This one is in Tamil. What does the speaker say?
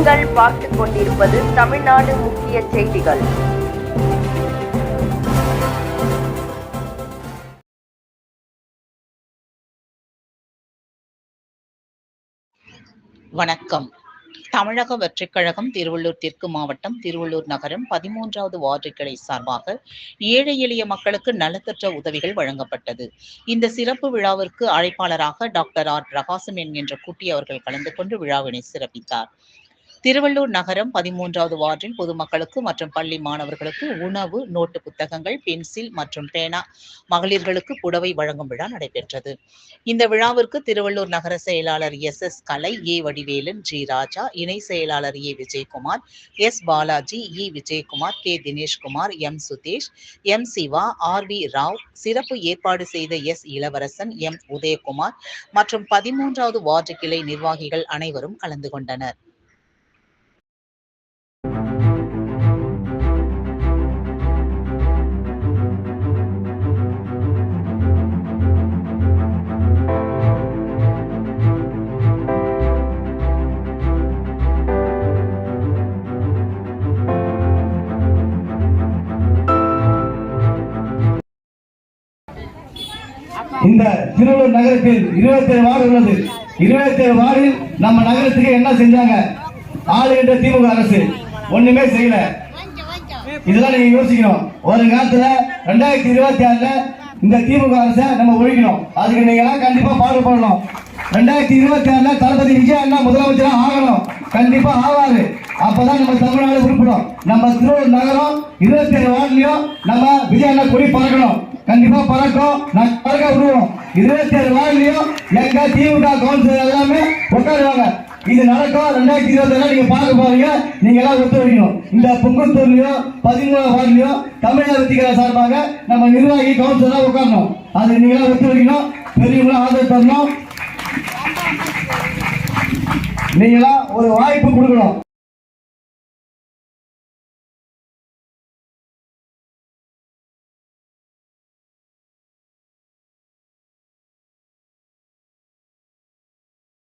நீங்கள் பார்த்துக் கொண்டிருப்பது தமிழ்நாடு முக்கிய செய்திகள். வணக்கம். தமிழக வெற்றிக் கழகம் திருவள்ளூர் தெற்கு மாவட்டம் திருவள்ளூர் நகரம் பதிமூன்றாவது வார்டு கிளை சார்பாக ஏழை எளிய மக்களுக்கு நலத்திட்ட உதவிகள் வழங்கப்பட்டது. இந்த சிறப்பு விழாவிற்கு அழைப்பாளராக டாக்டர் ஆர். பிரகாசம் என்கின்ற குட்டி அவர்கள் கலந்து கொண்டு விழாவினை சிறப்பித்தார். திருவள்ளூர் நகரம் பதிமூன்றாவது வார்டில் பொதுமக்களுக்கு மற்றும் பள்ளி மாணவர்களுக்கு உணவு நோட்டு புத்தகங்கள் பென்சில் மற்றும் பேனா மகளிர்களுக்கு புடவை வழங்கும் விழா நடைபெற்றது. இந்த விழாவிற்கு திருவள்ளூர் நகர செயலாளர் S S Kalai A Vadivelan G Raja இணை செயலாளர் A Vijayakumar S Balaji E Vijayakumar K Dineshkumar M Sudesh M Siva R V Rao சிறப்பு ஏற்பாடு செய்த எஸ் இளவரசன் எம் உதயகுமார் மற்றும் பதிமூன்றாவது வார்டு கிளை நிர்வாகிகள் அனைவரும் கலந்து கொண்டனர். இந்த திருவள்ளூர் நகரத்தில் இருபத்தி ஏழு வார்டு உள்ளது. இருபத்தி ஏழு வார்டில் நம்ம நகரத்துக்கு என்ன செஞ்சாங்க? ஆளுகின்ற திமுக அரசு. ஒண்ணுமே செய்யல. இதெல்லாம் நீங்க யோசிக்கணும். ஒரு காலத்துல ரெண்டாயிரத்தி இருபத்தி ஆறுல இந்த திமுக அரசை நம்ம ஒழிக்கணும். அதுக்கு நீங்க எல்லாம் கண்டிப்பா பாடுபடணும் ரெண்டாயிரத்தி இருபத்தி ஆறுல தளபதி விஜய் அண்ணா முதலமைச்சரா ஆகணும். கண்டிப்பா ஆவாரு. அப்பதான் நம்ம தமிழ்நாடு உருப்பிடும். நம்ம திருவள்ளூர் நகரம் இருபத்தி ஏழு வார்டுலயும் நம்ம விஜய் அண்ணா கொடி பறக்கணும். கண்டிப்பா பறக்கும். நாங்க பறக்க விடுவோம். இருபத்தி ஏழு வார்டுலயும் எங்க திமுக கவுன்சிலர் எல்லாமே உட்காருவாங்க. இது நடக்கும். ரெண்டாயிரத்தி இருபத்தி ஏழு நீங்க பார்க்க போறீங்க. நீங்க எல்லாம் ஒத்துழைக்கணும் இந்த புங்கத்தூர்லயும் பதிமூணாம் வார்டுலயும் தமிழக வெற்றிகளை சார்பாக நம்ம நிர்வாகி கவுன்சிலர் உட்காரணும். அது நீங்க எல்லாம் ஒத்துழைக்கணும் பெரியவங்களும் ஆதரவு தரணும். நீங்களா ஒரு வாய்ப்பு கொடுக்கணும்.